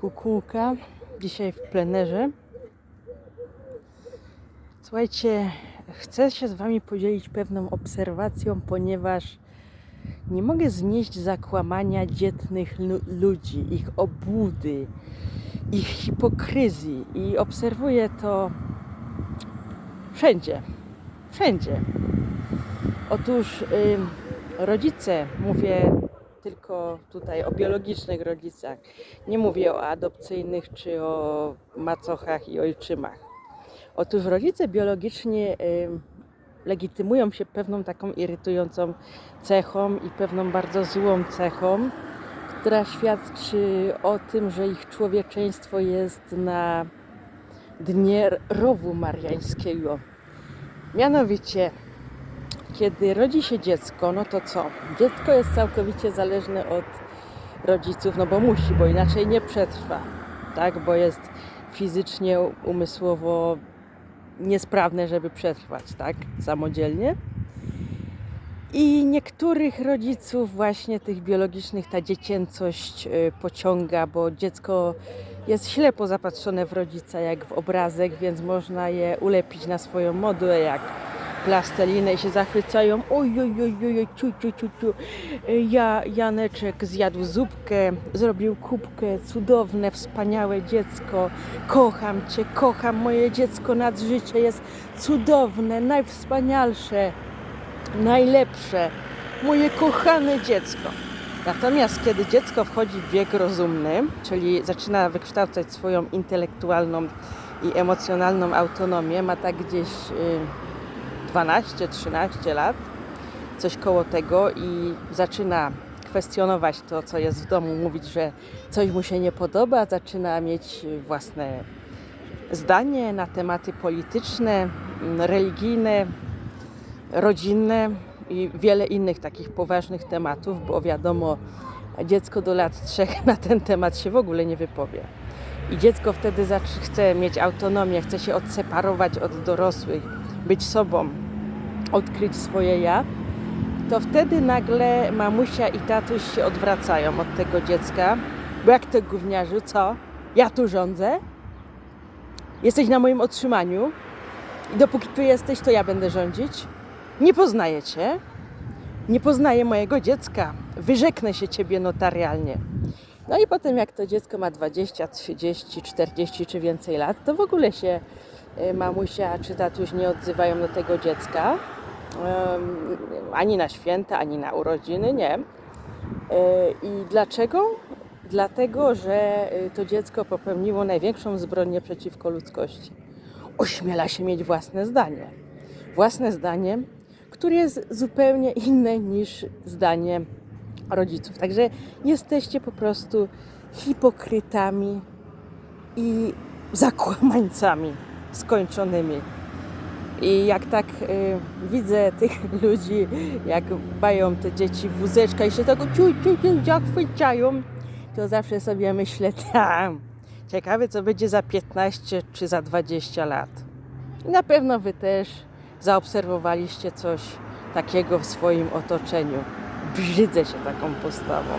Kukułka. Dzisiaj w plenerze. Słuchajcie, chcę się z Wami podzielić pewną obserwacją, ponieważ nie mogę znieść zakłamania dzietnych lu- ludzi, ich obłudy, ich hipokryzji i obserwuję to wszędzie. Wszędzie. Otóż rodzice, mówię tylko tutaj o biologicznych rodzicach, nie mówię o adopcyjnych czy o macochach i ojczymach. Otóż rodzice biologicznie ym, legitymują się pewną taką irytującą cechą i pewną bardzo złą cechą, która świadczy o tym, że ich człowieczeństwo jest na dnie rowu mariańskiego. Mianowicie, kiedy rodzi się dziecko, no to co? Dziecko jest całkowicie zależne od rodziców, no bo musi, bo inaczej nie przetrwa, tak? Bo jest fizycznie, umysłowo niesprawne, żeby przetrwać, tak? Samodzielnie. I niektórych rodziców właśnie tych biologicznych ta dziecięcość y, pociąga, bo dziecko jest ślepo zapatrzone w rodzica jak w obrazek, więc można je ulepić na swoją modłę jak plastelinę i się zachwycają. Oj, oj, oj, oj, ciu, ciu, ciu, ciu. Ja, Janeczek zjadł zupkę, zrobił kubkę, cudowne, wspaniałe dziecko. Kocham Cię, kocham moje dziecko nad życie, jest cudowne, najwspanialsze najlepsze, moje kochane dziecko. Natomiast kiedy dziecko wchodzi w wiek rozumny, czyli zaczyna wykształcać swoją intelektualną i emocjonalną autonomię, ma tak gdzieś y, 12-13 lat, coś koło tego i zaczyna kwestionować to, co jest w domu, mówić, że coś mu się nie podoba, zaczyna mieć własne zdanie na tematy polityczne, mm, religijne, rodzinne i wiele innych takich poważnych tematów, bo wiadomo, dziecko do lat trzech na ten temat się w ogóle nie wypowie. I dziecko wtedy chce mieć autonomię, chce się odseparować od dorosłych, być sobą, odkryć swoje ja, to wtedy nagle mamusia i tatuś się odwracają od tego dziecka. Bo jak to gówniarzu, co? Ja tu rządzę? Jesteś na moim otrzymaniu i dopóki tu jesteś, to ja będę rządzić? Nie poznaję cię, nie poznaję mojego dziecka, wyrzeknę się ciebie notarialnie. No i potem, jak to dziecko ma 20, 30, 40 czy więcej lat, to w ogóle się y, mamusia czy tatuś nie odzywają do tego dziecka. Ani na święta, ani na urodziny, nie. Y, I dlaczego? Dlatego, że y, to dziecko popełniło największą zbrodnię przeciwko ludzkości. Ośmiela się mieć własne zdanie. Własne zdanie, które jest zupełnie inne niż zdanie rodziców. Także jesteście po prostu hipokrytami i zakłamańcami skończonymi. I jak tak y, widzę tych ludzi, jak mają te dzieci wózeczka i się tego ciu, ciu, ciu, zachwycają, to zawsze sobie myślę, tam, ciekawe co będzie za 15 czy za 20 lat. I na pewno Wy też zaobserwowaliście coś takiego w swoim otoczeniu. Brzydzę się taką postawą.